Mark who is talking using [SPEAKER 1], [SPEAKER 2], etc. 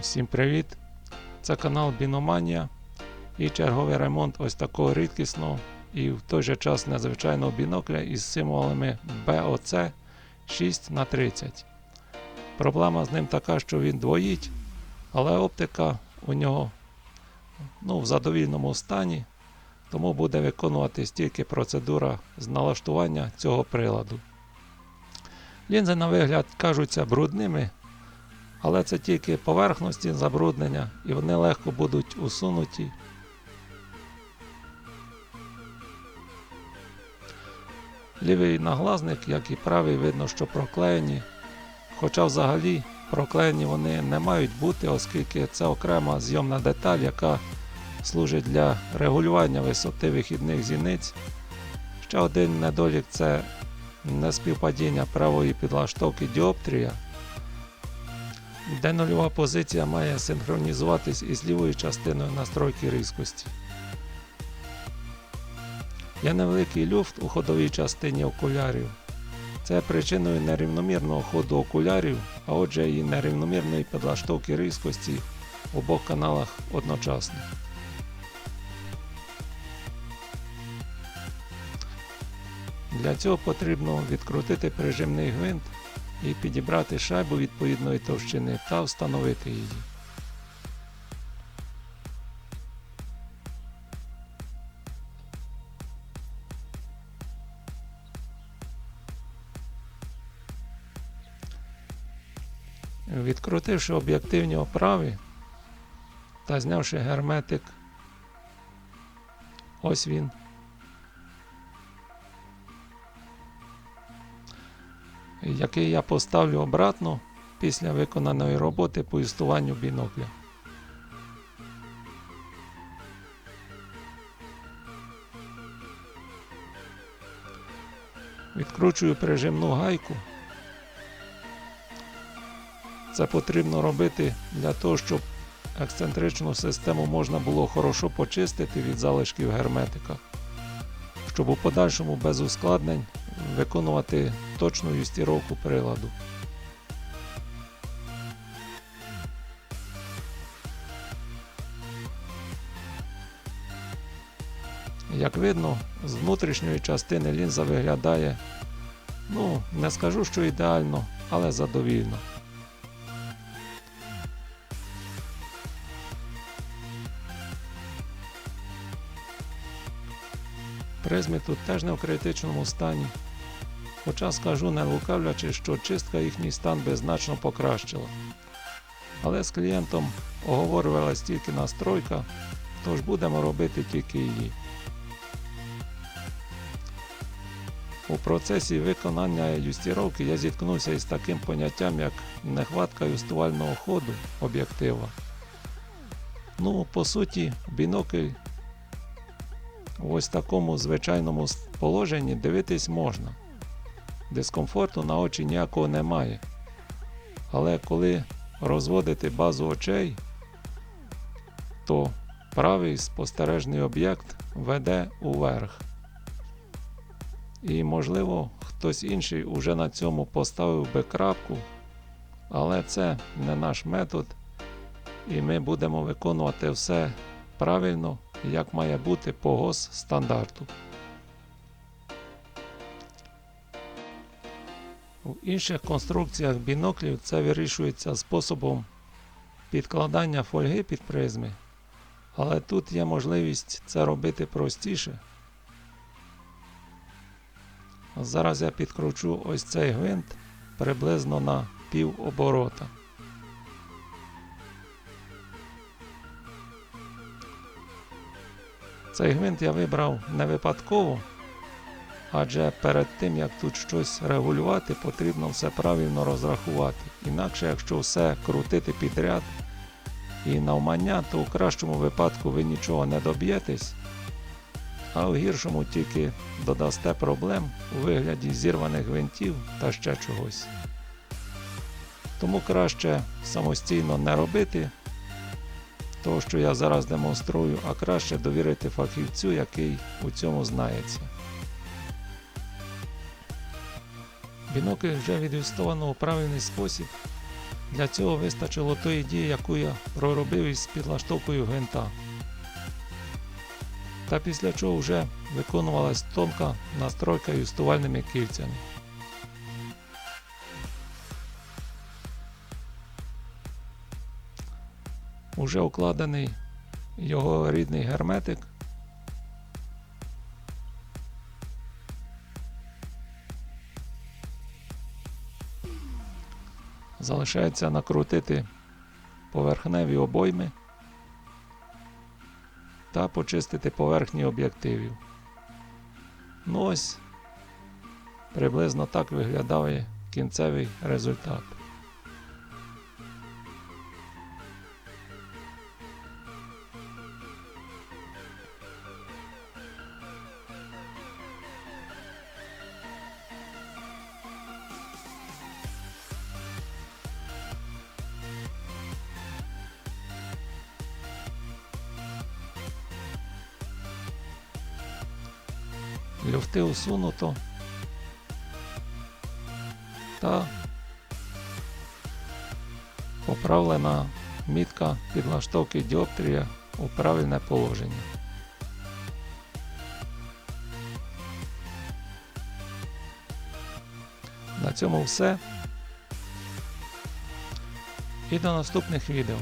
[SPEAKER 1] Всім привіт! Це канал Біноманія і черговий ремонт ось такого рідкісного і в той же час незвичайного бінокля із символами BOC 6х30. Проблема з ним така, що він двоїть, але оптика у нього ну, в задовільному стані, тому буде виконуватись тільки процедура з налаштування цього приладу. Лінзи на вигляд кажуться брудними, але це тільки поверхності забруднення і вони легко будуть усунуті. Лівий наглазник, як і правий, видно, що проклеєні. Хоча взагалі проклеєні вони не мають бути, оскільки це окрема зйомна деталь, яка служить для регулювання висоти вихідних зіниць. Ще один недолік це неспівпадіння правої підлаштовки діоптрія, де нульова позиція має синхронізуватись із лівою частиною настройки різкості. Є невеликий люфт у ходовій частині окулярів. Це причиною нерівномірного ходу окулярів, а отже і нерівномірної підлаштовки різкості в обох каналах одночасно. Для цього потрібно відкрутити прижимний гвинт і підібрати шайбу відповідної товщини та встановити її. Відкрутивши об'єктивні оправи та знявши герметик, ось він. Який я поставлю обратно після виконаної роботи по істуванню бінокля. Відкручую прижимну гайку. Це потрібно робити для того, щоб ексцентричну систему можна було хорошо почистити від залишків герметика, щоб у подальшому без ускладнень виконувати точну юстіровку приладу. Як видно, з внутрішньої частини лінза виглядає, ну, не скажу, що ідеально, але задовільно. Призми тут теж не в критичному стані. Хоча скажу не лукавлячи, що чистка їхній стан би значно покращила. Але з клієнтом оговорювалась тільки настройка, тож будемо робити тільки її. У процесі виконання юстіровки я зіткнувся із таким поняттям, як нехватка юстувального ходу об'єктива. Ну, по суті, бінокль в ось такому звичайному положенні дивитись можна. Дискомфорту на очі ніякого немає. Але коли розводити базу очей, то правий спостережний об'єкт веде уверх. І, можливо, хтось інший уже на цьому поставив би крапку, але це не наш метод, і ми будемо виконувати все правильно, як має бути по ГОС стандарту. У інших конструкціях біноклів це вирішується способом підкладання фольги під призми, але тут є можливість це робити простіше. Зараз я підкручу ось цей гвинт приблизно на пів оборота. Цей гвинт я вибрав не випадково, адже перед тим як тут щось регулювати, потрібно все правильно розрахувати. Інакше, якщо все крутити підряд і навмання, то у кращому випадку ви нічого не доб'єтесь, а в гіршому тільки додасте проблем у вигляді зірваних гвинтів та ще чогось. Тому краще самостійно не робити того, що я зараз демонструю, а краще довірити фахівцю, який у цьому знається. Бінокль вже відюстовано у правильний спосіб, Для цього вистачило тої дії, яку я проробив із підлаштовкою гвинта. Та після чого вже виконувалась тонка настройка юстувальними кільцями. Уже укладений його рідний герметик. Залишається накрутити поверхневі обойми та почистити поверхні об'єктивів. Ну ось приблизно так виглядає кінцевий результат. Люфти усунуто та поправлена мітка підлаштовки діоптрія у правильне положення. На цьому все. І до наступних відео.